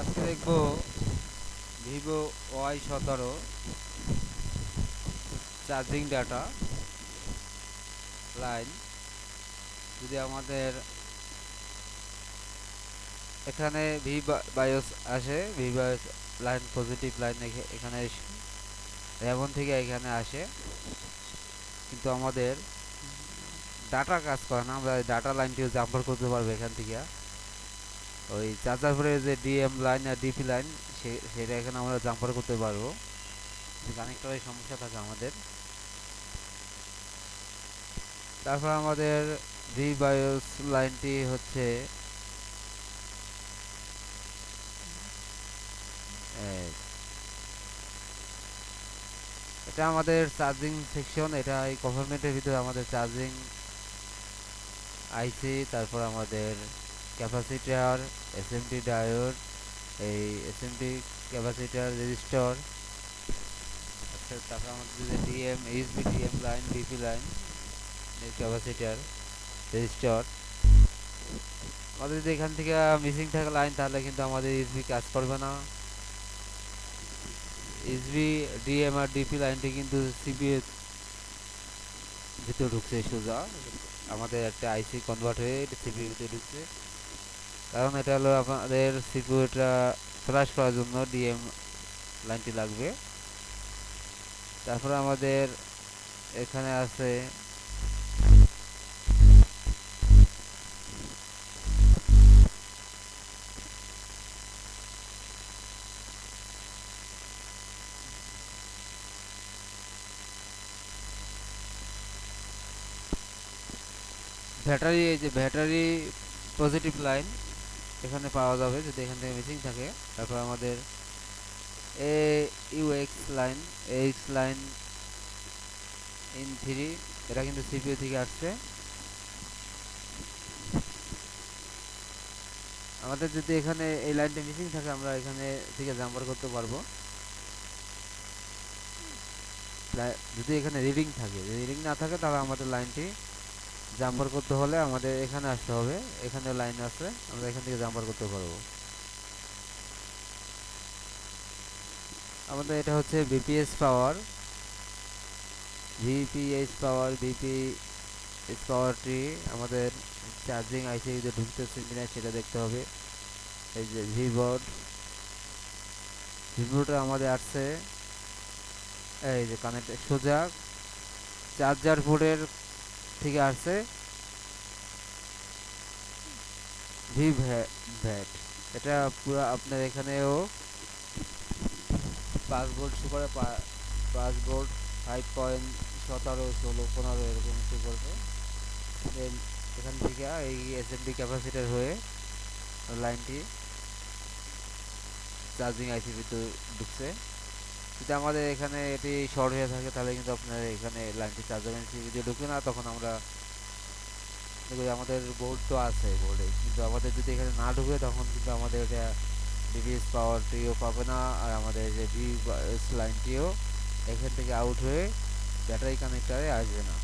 আজকে দেখব Vivo Y সতেরো চার্জিং ডাটা লাইন যদি আমাদের এখানে ভি বায়োস আসে V bios line positive line এখানে এমন থেকে এখানে আসে। কিন্তু আমাদের ডাটা কাজ করে না, আমরা ডাটা লাইনটিও জাম্পার করতে পারব এখান থেকে। ওই চার্জার পরে যে ডিএম লাইন আর ডিপি লাইন সেটা এখানে আমরা জাম্পার করতে পারব। কানেক্টরের সমস্যা থাকে আমাদের। তারপর আমাদের ভি বায়োস লাইনটি হচ্ছে এটা আমাদের চার্জিং সেকশন এটা এই গভর্নমেন্টের ভিতরে আমাদের চার্জিং আইসি তারপর আমাদের ক্যাপাসিটার এসএমটি ডায়োড এই এসএমটি ক্যাপাসিটার রেজিস্টর আচ্ছা তারপর আমাদের যে DM HB DM line DP line capacitor resistor. আমাদের যদি এখান থেকে মিসিং থাকে লাইন তাহলে কিন্তু আমাদের ইসবি কাজ করবে না। ইসবি ডিএম আর ডিপি লাইনটি কিন্তু সিপিএ ভিতরে ঢুকছে সোজা। আমাদের একটা আইসি কনভার্ট হয়ে এটা সিপিইউ ভিতরে ঢুকছে। কারণ এটা হলো আপনাদের সিপিইউটা ফ্ল্যাশ করার জন্য ডিএম লাইনটি লাগবে। তারপরে আমাদের এখানে আছে ব্যাটারি এই যে ব্যাটারি পজিটিভ লাইন এখানে পাওয়া যাবে যদি এখান থেকে মিসিং থাকে। তারপর আমাদের এ UX line X line in three এটা কিন্তু সিপিইউ থেকে আসছে। আমাদের যদি এখানে এই লাইনটা মিসিং থাকে, আমরা এখানে থেকে জাম্পার করতে পারব। যদি এখানে রিডিং থাকে রিডিং না থাকে, তাহলে আমাদের লাইনটি জাম্পার করতে হলে আমাদের এখানে আসতে হবে। এখানে লাইন আছে, আমরা এখান থেকে জাম্পার করতে পারব। আমাদের এটা হচ্ছে BPS power VPS power BPS পাওয়ারটি আমাদের চার্জিং আইসি যদি ঢুকতেছে কিনা সেটা দেখতে হবে। এই যে ভিবোর্ড ভিবোর্ডটা আমাদের আসছে। এই যে কানেক্ট সোজা। চার্জার বোর্ডের থেকে আসছে। ভি ভ্যাট এটা পুরো আপনার এখানেও পাঁচ ভোল্ট সুপারে পাঁচ ভোল্ট ফাইভ পয়েন্ট সতেরো, ষোলো, পনেরো এরকম করবে এখান থেকে এই এসএমডি ক্যাপাসিটার হয়ে লাইনটি চার্জিং আইসি ভিতরে ঢুকছে। যদি আমাদের এখানে এটি শর্ট হয়ে থাকে, তাহলে কিন্তু আপনার এখানে লাইনটি চার্জ আইসি যদি ঢুকে না, তখন আমরা আমাদের বোর্ড তো আছে বোর্ডে কিন্তু আমাদের যদি এখানে না ঢুকে, তখন কিন্তু আমাদের এটা ডিভিএস পাওয়ারটিও পাবে না, আর আমাদের যে ডি লাইনটিও এখান থেকে আউট হয়ে ব্যাটারি কানেক্টারে আসবে না।